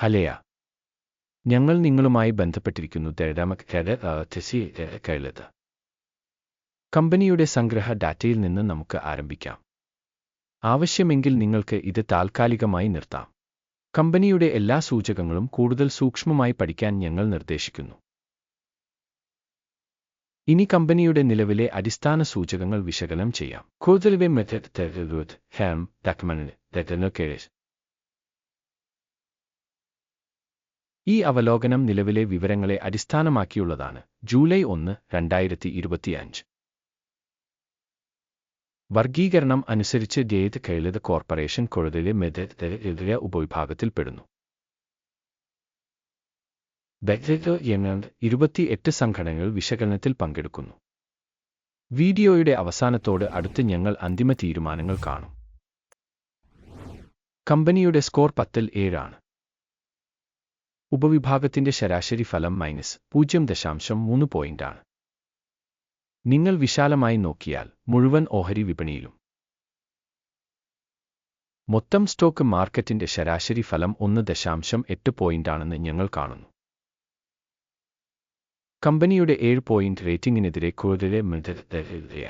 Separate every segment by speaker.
Speaker 1: ഹലയ. ഞങ്ങൾ നിങ്ങളുമായി ബന്ധപ്പെട്ടിരിക്കുന്നു കൈലത് കമ്പനിയുടെ സംഗ്രഹ ഡാറ്റയിൽ നിന്ന് നമുക്ക് ആരംഭിക്കാം. ആവശ്യമെങ്കിൽ നിങ്ങൾക്ക് ഇത് താൽക്കാലികമായി നിർത്താം. കമ്പനിയുടെ എല്ലാ സൂചകങ്ങളും കൂടുതൽ സൂക്ഷ്മമായി പഠിക്കാൻ ഞങ്ങൾ നിർദ്ദേശിക്കുന്നു. ഇനി കമ്പനിയുടെ നിലവിലെ അടിസ്ഥാന സൂചകങ്ങൾ വിശകലനം ചെയ്യാം. കൂടുതൽ മെത്തഡ് ഈ അവലോകനം നിലവിലെ വിവരങ്ങളെ അടിസ്ഥാനമാക്കിയുള്ളതാണ്. ജൂലൈ ഒന്ന് രണ്ടായിരത്തി ഇരുപത്തിയഞ്ച് വർഗീകരണം അനുസരിച്ച് ജെയ്ത് കൈലത് കോർപ്പറേഷൻ കൊഴുതിലെ മെതെതിരെ ഉപവിഭാഗത്തിൽപ്പെടുന്നു ഇരുപത്തിയെട്ട് സംഘടനകൾ വിശകലനത്തിൽ പങ്കെടുക്കുന്നു വീഡിയോയുടെ അവസാനത്തോട് അടുത്ത് ഞങ്ങൾ അന്തിമ തീരുമാനങ്ങൾ കാണും കമ്പനിയുടെ സ്കോർ പത്തിൽ ഏഴാണ് ഉപവിഭാഗത്തിന്റെ ശരാശരി ഫലം മൈനസ് പൂജ്യം ദശാംശം മൂന്ന് പോയിന്റാണ് നിങ്ങൾ വിശാലമായി നോക്കിയാൽ മുഴുവൻ ഓഹരി വിപണിയിലും. മൊത്തം സ്റ്റോക്ക് മാർക്കറ്റിന്റെ ശരാശരി ഫലം ഒന്ന് ദശാംശം എട്ട് പോയിന്റാണെന്ന് ഞങ്ങൾ കാണുന്നു. കമ്പനിയുടെ ഏഴ് പോയിന്റ് റേറ്റിംഗിനെതിരെ കൂടുതലെ മൃതയ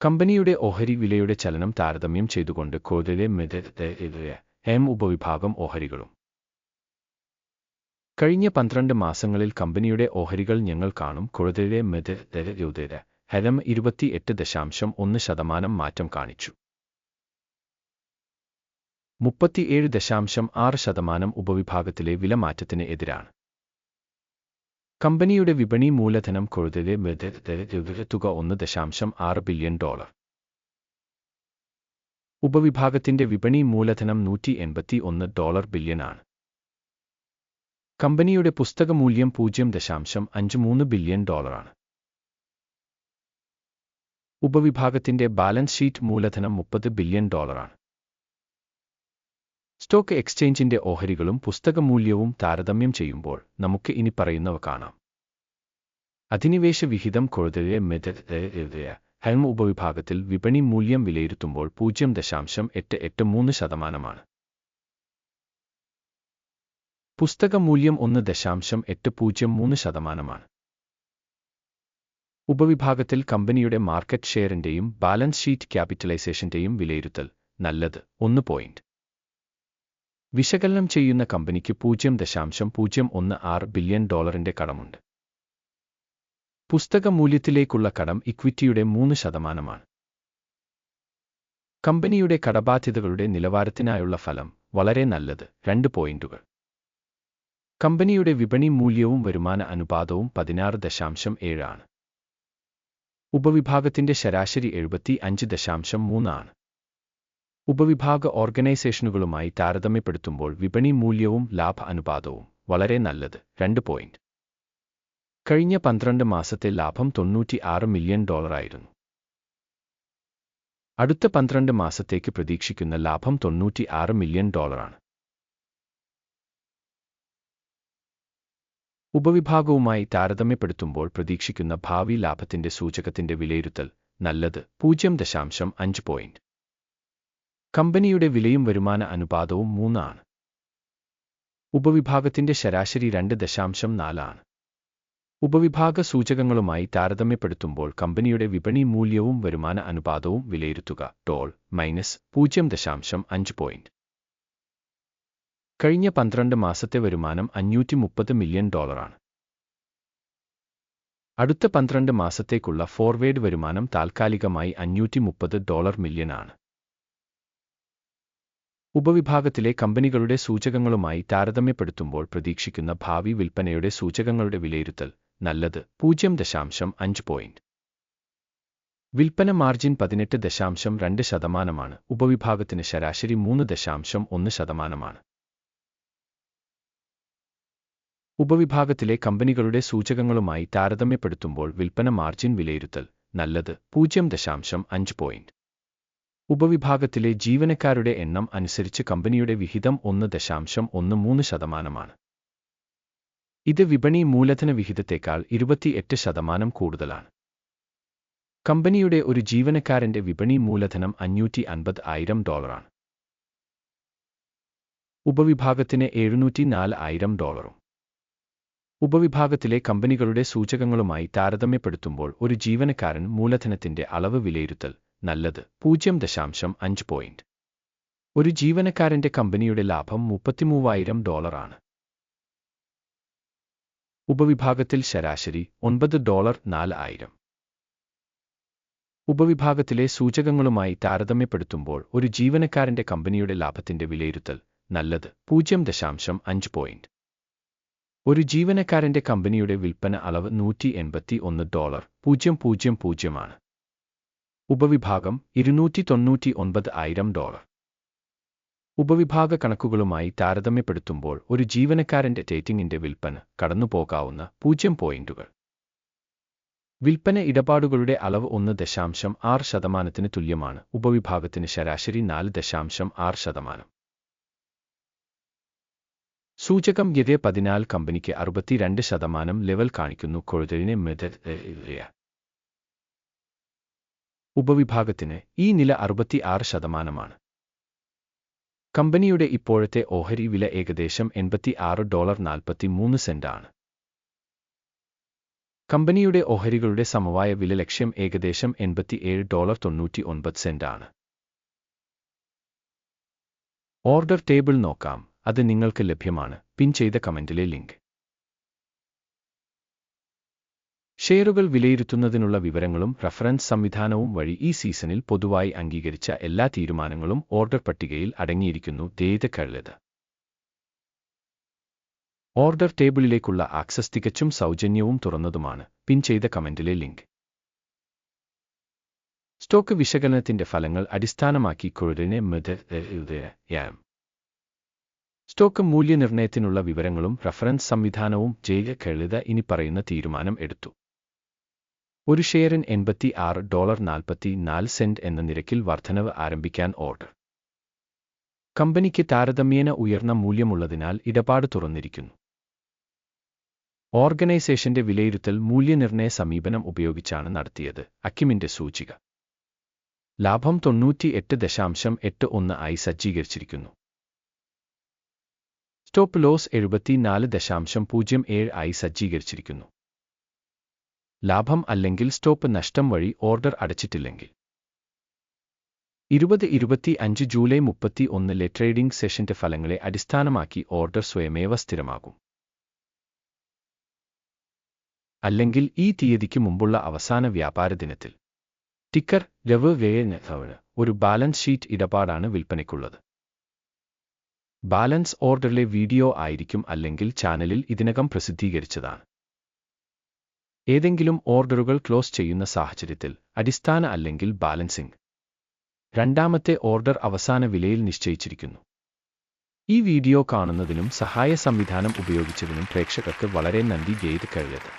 Speaker 1: കമ്പനിയുടെ ഓഹരി വിലയുടെ ചലനം താരതമ്യം ചെയ്തുകൊണ്ട് കൂടുതലെ മൃതയ എം ഉപവിഭാഗം ഓഹരികളും. കഴിഞ്ഞ പന്ത്രണ്ട് മാസങ്ങളിൽ കമ്പനിയുടെ ഓഹരികൾ ഞങ്ങൾ കാണും. കൂടുതലെ മെതര ഹരം ഇരുപത്തിയെട്ട് ദശാംശം ഒന്ന് ശതമാനം മാറ്റം കാണിച്ചു. മുപ്പത്തിയേഴ് ദശാംശം ആറ് ശതമാനം ഉപവിഭാഗത്തിലെ വിലമാറ്റത്തിന് എതിരാണ്. കമ്പനിയുടെ വിപണി മൂലധനം കൊഴുതലെ മെതര തുക ഒന്ന് ദശാംശം ആറ് ബില്യൺ ഡോളർ. ഉപവിഭാഗത്തിന്റെ വിപണി മൂലധനം നൂറ്റി എൺപത്തി ഒന്ന് ഡോളർ ബില്യനാണ്. കമ്പനിയുടെ പുസ്തകമൂല്യം പൂജ്യം ദശാംശം അഞ്ച് മൂന്ന് ബില്യൺ ഡോളറാണ്. ഉപവിഭാഗത്തിന്റെ ബാലൻസ് ഷീറ്റ് മൂലധനം മുപ്പത് ബില്യൺ ഡോളറാണ്. സ്റ്റോക്ക് എക്സ്ചേഞ്ചിന്റെ ഓഹരികളും പുസ്തകമൂല്യവും താരതമ്യം ചെയ്യുമ്പോൾ നമുക്ക് ഇനി പറയുന്നവ കാണാം. അധിനിവേശ വിഹിതം കൊഴുതലെ മെതയ ഹെൽം ഉപവിഭാഗത്തിൽ വിപണി മൂല്യം വിലയിരുത്തുമ്പോൾ പൂജ്യം ദശാംശം എട്ട് എട്ട് മൂന്ന് ശതമാനമാണ്. പുസ്തക മൂല്യം ഒന്ന് ദശാംശം എട്ട് പൂജ്യം മൂന്ന് ശതമാനമാണ്. ഉപവിഭാഗത്തിൽ കമ്പനിയുടെ മാർക്കറ്റ് ഷെയറിന്റെയും ബാലൻസ് ഷീറ്റ് ക്യാപിറ്റലൈസേഷന്റെയും വിലയിരുത്തൽ നല്ലത്. ഒന്ന് പോയിന്റ് വിശകലനം ചെയ്യുന്ന കമ്പനിക്ക് പൂജ്യം ദശാംശം പൂജ്യം ഒന്ന് ആറ് ബില്യൺ ഡോളറിന്റെ കടമുണ്ട്. പുസ്തക മൂല്യത്തിലേക്കുള്ള കടം ഇക്വിറ്റിയുടെ മൂന്ന് ശതമാനമാണ്. കമ്പനിയുടെ കടബാധ്യതകളുടെ നിലവാരത്തിനായുള്ള ഫലം വളരെ നല്ലത് രണ്ട് പോയിന്റുകൾ. കമ്പനിയുടെ വിപണി മൂല്യവും വരുമാന അനുപാതവും പതിനാറ് ദശാംശം ഏഴാണ് ഉപവിഭാഗത്തിന്റെ ശരാശരി എഴുപത്തി അഞ്ച് ദശാംശം മൂന്നാണ് ഉപവിഭാഗ ഓർഗനൈസേഷനുകളുമായി താരതമ്യപ്പെടുത്തുമ്പോൾ വിപണി മൂല്യവും ലാഭ അനുപാതവും വളരെ നല്ലത് രണ്ട് പോയിന്റ്. കഴിഞ്ഞ പന്ത്രണ്ട് മാസത്തെ ലാഭം തൊണ്ണൂറ്റി ആറ് മില്യൺ ഡോളറായിരുന്നു അടുത്ത പന്ത്രണ്ട് മാസത്തേക്ക് പ്രതീക്ഷിക്കുന്ന ലാഭം തൊണ്ണൂറ്റി ആറ് മില്യൺ ഡോളറാണ് ഉപവിഭാഗവുമായി താരതമ്യപ്പെടുത്തുമ്പോൾ പ്രതീക്ഷിക്കുന്ന ഭാവി ലാഭത്തിന്റെ സൂചകത്തിന്റെ വിലയിരുത്തൽ നല്ലത് പൂജ്യം ദശാംശം അഞ്ച് പോയിന്റ് കമ്പനിയുടെ വിലയും വരുമാന അനുപാതവും മൂന്നാണ്. ഉപവിഭാഗത്തിന്റെ ശരാശരി രണ്ട് ദശാംശം നാലാണ് ഉപവിഭാഗ സൂചകങ്ങളുമായി താരതമ്യപ്പെടുത്തുമ്പോൾ കമ്പനിയുടെ വിപണി മൂല്യവും വരുമാന അനുപാതവും വിലയിരുത്തുക. ടോൾ മൈനസ് പൂജ്യം ദശാംശം അഞ്ച് പോയിന്റ് കഴിഞ്ഞ പന്ത്രണ്ട് മാസത്തെ വരുമാനം അഞ്ഞൂറ്റി മുപ്പത് മില്യൺ ഡോളറാണ് അടുത്ത പന്ത്രണ്ട് മാസത്തേക്കുള്ള ഫോർവേഡ് വരുമാനം താൽക്കാലികമായി അഞ്ഞൂറ്റി മുപ്പത് ഡോളർ ആണ്. ഉപവിഭാഗത്തിലെ കമ്പനികളുടെ സൂചകങ്ങളുമായി താരതമ്യപ്പെടുത്തുമ്പോൾ പ്രതീക്ഷിക്കുന്ന ഭാവി വിൽപ്പനയുടെ സൂചകങ്ങളുടെ വിലയിരുത്തൽ. നല്ലത്. പൂജ്യം ദശാംശം അഞ്ച് പോയിന്റ് വിൽപ്പന മാർജിൻ പതിനെട്ട് ദശാംശം രണ്ട് ശതമാനമാണ്. ഉപവിഭാഗത്തിന് ശരാശരി മൂന്ന് ദശാംശം ഒന്ന് ശതമാനമാണ്. ഉപവിഭാഗത്തിലെ കമ്പനികളുടെ സൂചകങ്ങളുമായി താരതമ്യപ്പെടുത്തുമ്പോൾ വിൽപ്പന മാർജിൻ വിലയിരുത്തൽ നല്ലത്. പൂജ്യം ദശാംശം അഞ്ച് പോയിന്റ് ഉപവിഭാഗത്തിലെ ജീവനക്കാരുടെ എണ്ണം അനുസരിച്ച് കമ്പനിയുടെ വിഹിതം ഒന്ന് ദശാംശം ഒന്ന് മൂന്ന് ശതമാനമാണ്. ഇത് വിപണി മൂലധന വിഹിതത്തേക്കാൾ ഇരുപത്തിയെട്ട് ശതമാനം കൂടുതലാണ്. കമ്പനിയുടെ ഒരു ജീവനക്കാരന്റെ വിപണി മൂലധനം അഞ്ഞൂറ്റി അൻപത് ആയിരം ഡോളറാണ്. ഉപവിഭാഗത്തിന് എഴുന്നൂറ്റി നാല് ആയിരം ഡോളറും. ഉപവിഭാഗത്തിലെ കമ്പനികളുടെ സൂചകങ്ങളുമായി താരതമ്യപ്പെടുത്തുമ്പോൾ ഒരു ജീവനക്കാരൻ മൂലധനത്തിന്റെ അളവ് വിലയിരുത്തൽ നല്ലത് പൂജ്യം ദശാംശം അഞ്ച് പോയിന്റ്. ഒരു ജീവനക്കാരന്റെ കമ്പനിയുടെ ലാഭം മുപ്പത്തിമൂവായിരം ഡോളറാണ്. ഉപവിഭാഗത്തിൽ ശരാശരി ഒൻപത് ഡോളർ നാല് ആയിരം. ഉപവിഭാഗത്തിലെ സൂചകങ്ങളുമായി താരതമ്യപ്പെടുത്തുമ്പോൾ ഒരു ജീവനക്കാരന്റെ കമ്പനിയുടെ ലാഭത്തിന്റെ വിലയിരുത്തൽ നല്ലത് പൂജ്യം ദശാംശം അഞ്ച് പോയിന്റ് ഒരു ജീവനക്കാരന്റെ കമ്പനിയുടെ വിൽപ്പന അളവ് നൂറ്റി എൺപത്തി ഒന്ന് ഡോളർ പൂജ്യം പൂജ്യം പൂജ്യമാണ് ഉപവിഭാഗം ഇരുന്നൂറ്റി തൊണ്ണൂറ്റി ഒൻപത് ആയിരം ഡോളർ. ഉപവിഭാഗ കണക്കുകളുമായി താരതമ്യപ്പെടുത്തുമ്പോൾ ഒരു ജീവനക്കാരന്റെ റേറ്റിംഗിന്റെ വിൽപ്പന കടന്നുപോകാവുന്ന പൂജ്യം പോയിന്റുകൾ. വിൽപ്പന ഇടപാടുകളുടെ അളവ് ഒന്ന് ദശാംശം ആറ് ശതമാനത്തിന് തുല്യമാണ്. ഉപവിഭാഗത്തിന് ശരാശരി നാല് ദശാംശം ആറ് ശതമാനം. സൂചകം യഥേ പതിനാല് കമ്പനിക്ക് അറുപത്തിരണ്ട് ശതമാനം ലെവൽ കാണിക്കുന്നു. കൊഴുതലിനെ മെതറിയ ഉപവിഭാഗത്തിന് ഈ നില അറുപത്തി ആറ് ശതമാനമാണ്. കമ്പനിയുടെ ഇപ്പോഴത്തെ ഓഹരി വില ഏകദേശം എൺപത്തി ആറ് ഡോളർ നാൽപ്പത്തി മൂന്ന് സെന്റാണ്. കമ്പനിയുടെ ഓഹരികളുടെ സമവായ വില ലക്ഷ്യം ഏകദേശം എൺപത്തിയേഴ് ഡോളർ തൊണ്ണൂറ്റി ഒൻപത് സെന്റാണ്. ഓർഡർ ടേബിൾ നോക്കാം. അത് നിങ്ങൾക്ക് ലഭ്യമാണ്. പിൻ ചെയ്ത കമന്റിലെ ലിങ്ക്. ഷെയറുകൾ വിലയിരുത്തുന്നതിനുള്ള വിവരങ്ങളും റഫറൻസ് സംവിധാനവും വഴി ഈ സീസണിൽ പൊതുവായി അംഗീകരിച്ച എല്ലാ തീരുമാനങ്ങളും ഓർഡർ പട്ടികയിൽ അടങ്ങിയിരിക്കുന്നു ദേതക്കഴുത് ഓർഡർ ടേബിളിലേക്കുള്ള ആക്സസ് തികച്ചും സൗജന്യവും തുറന്നതുമാണ്. പിൻ ചെയ്ത കമന്റിലെ ലിങ്ക്. സ്റ്റോക്ക് വിശകലനത്തിന്റെ ഫലങ്ങൾ അടിസ്ഥാനമാക്കി കുഴലിനെ മൃതയാം സ്റ്റോക്ക് മൂല്യനിർണയത്തിനുള്ള വിവരങ്ങളും റഫറൻസ് സംവിധാനവും ജയില കഴുത ഇനി പറയുന്ന തീരുമാനം എടുത്തു. ഒരു ഷെയറിൻ എൺപത്തി ആറ് ഡോളർ നാൽപ്പത്തി നാല് സെന്റ് എന്ന നിരക്കിൽ വർധനവ് ആരംഭിക്കാൻ ഓർഡർ. കമ്പനിക്ക് താരതമ്യേന ഉയർന്ന മൂല്യമുള്ളതിനാൽ ഇടപാട് തുറന്നിരിക്കുന്നു. ഓർഗനൈസേഷന്റെ വിലയിരുത്തൽ മൂല്യനിർണയ സമീപനം ഉപയോഗിച്ചാണ് നടത്തിയത് അക്കിമിന്റെ സൂചിക. ലാഭം തൊണ്ണൂറ്റി എട്ട് ദശാംശം എട്ട് ഒന്ന് ആയി സജ്ജീകരിച്ചിരിക്കുന്നു. സ്റ്റോപ്പ് ലോസ് എഴുപത്തിനാല് ദശാംശം പൂജ്യം ഏഴ് ആയി സജ്ജീകരിച്ചിരിക്കുന്നു. ലാഭം അല്ലെങ്കിൽ സ്റ്റോപ്പ് നഷ്ടം വഴി ഓർഡർ അടച്ചിട്ടില്ലെങ്കിൽ. ഇരുപത് ഇരുപത്തി അഞ്ച് ജൂലൈ മുപ്പത്തി ഒന്നിലെ ട്രേഡിംഗ് സെഷന്റെ ഫലങ്ങളെ അടിസ്ഥാനമാക്കി ഓർഡർ സ്വയമേവ സ്ഥിരമാകും. അല്ലെങ്കിൽ ഈ തീയതിക്ക് മുമ്പുള്ള അവസാന വ്യാപാര ദിനത്തിൽ. ടിക്കർ രവ് വേയന് ഒരു ബാലൻസ് ഷീറ്റ് ഇടപാടാണ് വിൽപ്പനയ്ക്കുള്ളത്. ബാലൻസ് ഓർഡറിലെ വീഡിയോ ആയിരിക്കും അല്ലെങ്കിൽ ചാനലിൽ ഇതിനകം പ്രസിദ്ധീകരിച്ചതാണ്. ഏതെങ്കിലും ഓർഡറുകൾ ക്ലോസ് ചെയ്യുന്ന സാഹചര്യത്തിൽ അടിസ്ഥാന അല്ലെങ്കിൽ ബാലൻസിംഗ്. രണ്ടാമത്തെ ഓർഡർ അവസാന വിലയിൽ നിശ്ചയിച്ചിരിക്കുന്നു. ഈ വീഡിയോ കാണുന്നതിനും സഹായ സംവിധാനം ഉപയോഗിച്ചതിനും പ്രേക്ഷകർക്ക് വളരെ നന്ദി ചെയ്ത് കഴിയത്